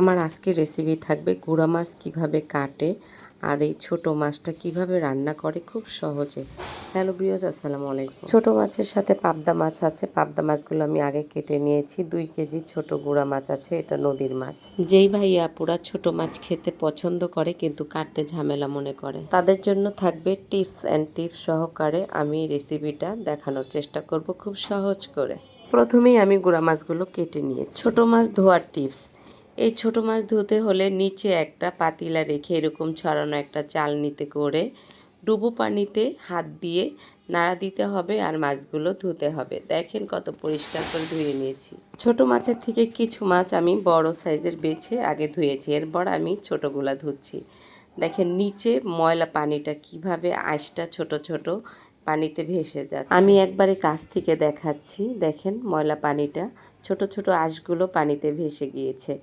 আমার আজকে রেসিপি থাকবে গুঁড়া মাছ কীভাবে কাটে আর এই ছোট মাছটা কীভাবে রান্না করে খুব সহজে। হ্যালো ব্রিয়স আসসালামু আলাইকুম। ছোট মাছের সাথে পাবদা মাছ আছে। পাবদা মাছগুলো আমি আগে কেটে নিয়েছি। দুই কেজি ছোট গুঁড়া মাছ আছে, এটা নদীর মাছ। যেই ভাইয়া পুরা ছোট মাছ খেতে পছন্দ করে কিন্তু কাটতে ঝামেলা মনে করে, তাদের জন্য থাকবে টিপস অ্যান্ড টিপস সহকারে আমি রেসিপিটা দেখানোর চেষ্টা করব খুব সহজ করে। প্রথমেই আমি গুঁড়া মাছগুলো কেটে নিয়েছি। ছোট মাছ ধোয়ার টিপস এই ছোট মাছ ধুতে হলে নিচে একটা পাতিলা রেখে এরকম ছড়ানো একটা চাল নিতে করে ডুবো পানিতে হাত দিয়ে নাড়া দিতে হবে আর মাছগুলো ধুতে হবে। দেখেন কত পরিষ্কার করে ধুয়ে নিয়েছি। ছোট মাছের থেকে কিছু মাছ আমি বড় সাইজের বেছে আগে ধুয়েছি, এরপর আমি ছোটগুলা ধুচ্ছি। দেখেন নিচে ময়লা পানিটা কীভাবে আঁশটা ছোট ছোট পানিতে ভেসে যাচ্ছে। আমি একবারে কাছ থেকে দেখাচ্ছি, দেখেন ময়লা পানিটা ছোট ছোট আঁশগুলো পানিতে ভেসে গিয়েছে।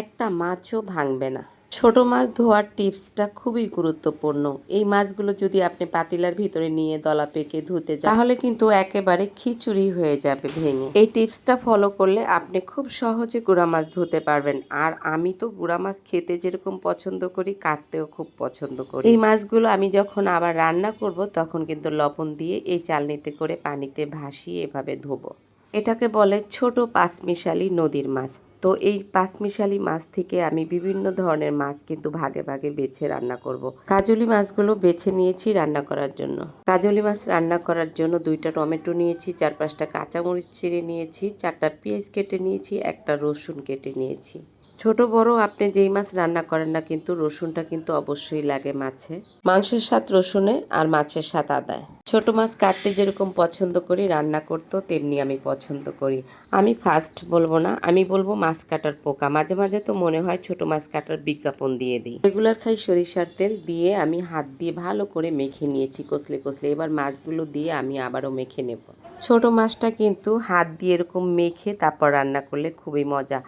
একটা মাছও ভাঙবে না। ছোট মাছ ধোয়ার টিপসটা খুবই গুরুত্বপূর্ণ। এই মাছগুলো যদি আপনি পাতিলার ভিতরে নিয়ে দলা পেকে ধুতে যান, তাহলে কিন্তু একেবারে খিচুড়ি হয়ে যাবে ভেঙে। এই টিপসটা ফলো করলে আপনি খুব সহজে গুঁড়া মাছ ধুতে পারবেন। আর আমি তো গুঁড়া মাছ খেতে যেরকম পছন্দ করি, কাটতেও খুব পছন্দ করি। এই মাছগুলো আমি যখন আবার রান্না করব, তখন কিন্তু লবণ দিয়ে এই চালনিতে করে পানিতে ভাসিয়ে এভাবে ধোবো। এটাকে বলে ছোট পাঁচমিশালি নদীর মাছ। তো এই পাঁচমিশালি মাছ থেকে আমি বিভিন্ন ধরনের মাছ কিন্তু ভাগে ভাগে বেছে রান্না করব। কাজলি মাছগুলো বেছে নিয়েছি রান্না করার জন্য কাজলি মাছ রান্না করার জন্য দুইটা টমেটো নিয়েছি, চার পাঁচটা কাঁচামরিচ ছিঁড়ে নিয়েছি, চারটা পেঁয়াজ কেটে নিয়েছি, একটা রসুন কেটে নিয়েছি ছোট, বড় আপনি যেই মাছ রান্না করেন না কিন্তু রসুনটা কিন্তু অবশ্যই লাগে মাছে। মাংসের স্বাদ রসুনে আর মাছের স্বাদ আদায়। ছোট মাছ কাটতে যেরকম পছন্দ করি, রান্না করতেও তেমনি আমি পছন্দ করি। আমি ফার্স্ট বলব না, আমি বলব মাছ কাটার পোকা। মাঝে মাঝে তো মনে হয় ছোট মাছ কাটার বিজ্ঞাপন দিয়ে দিই। রেগুলার খাই সরিষার তেল দিয়ে আমি হাত দিয়ে ভালো করে মেখে নিয়েছি কষলে কষলে। এবার মাছগুলো দিয়ে আমি আবারও মেখে নেব। ছোট মাছটা কিন্তু হাত দিয়ে এরকম মেখে তারপর রান্না করলে খুবই মজা।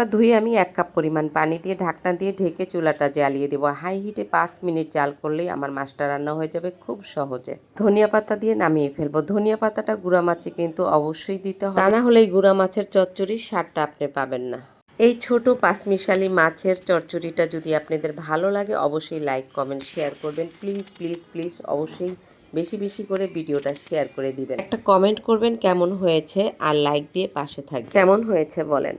ভাতটা ধুয়ে আমি এক কাপ পরিমাণ পানি দিয়ে ঢাকনা দিয়ে ঢেকে চুলাটা জ্বালিয়ে দেবো। হাই হিটে পাঁচ মিনিট জাল করলেই আমার মাছটা রান্না হয়ে যাবে খুব সহজে। ধনিয়া পাতা দিয়ে নামিয়ে ফেলব। ধনিয়া পাতাটা গুঁড়া মাছে কিন্তু অবশ্যই দিতে হবে। না হলে গুঁড়া মাছের চচ্চড়ির স্বাদটা আপনি পাবেন না। এই ছোট পাঁচমিশালি মাছের চচ্চড়িটা যদি আপনাদের ভালো লাগে অবশ্যই লাইক, কমেন্ট, শেয়ার করবেন। প্লিজ প্লিজ প্লিজ অবশ্যই বেশি বেশি করে ভিডিওটা শেয়ার করে দিবেন। একটা কমেন্ট করবেন কেমন হয়েছে আর লাইক দিয়ে পাশে থাকবে কেমন হয়েছে বলেন।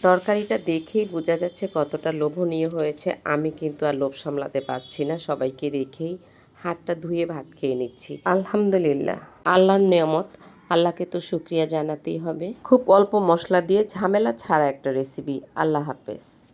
তরকারিটা দেখেই বোঝা যাচ্ছে কতটা লোভনীয় হয়েছে। আমি কিন্তু আর লোভ সামলাতে পারছি না। সবাইকে রেখেই হাতটা ধুয়ে ভাত খেয়ে নিচ্ছি। আলহামদুলিল্লাহ। আল্লাহর নিয়ামত। আল্লাহকে তো শুক্রিয়া জানাতেই হবে। খুব অল্প মশলা দিয়ে ঝামেলা ছাড়া একটা রেসিপি আল্লাহ হাফেজ।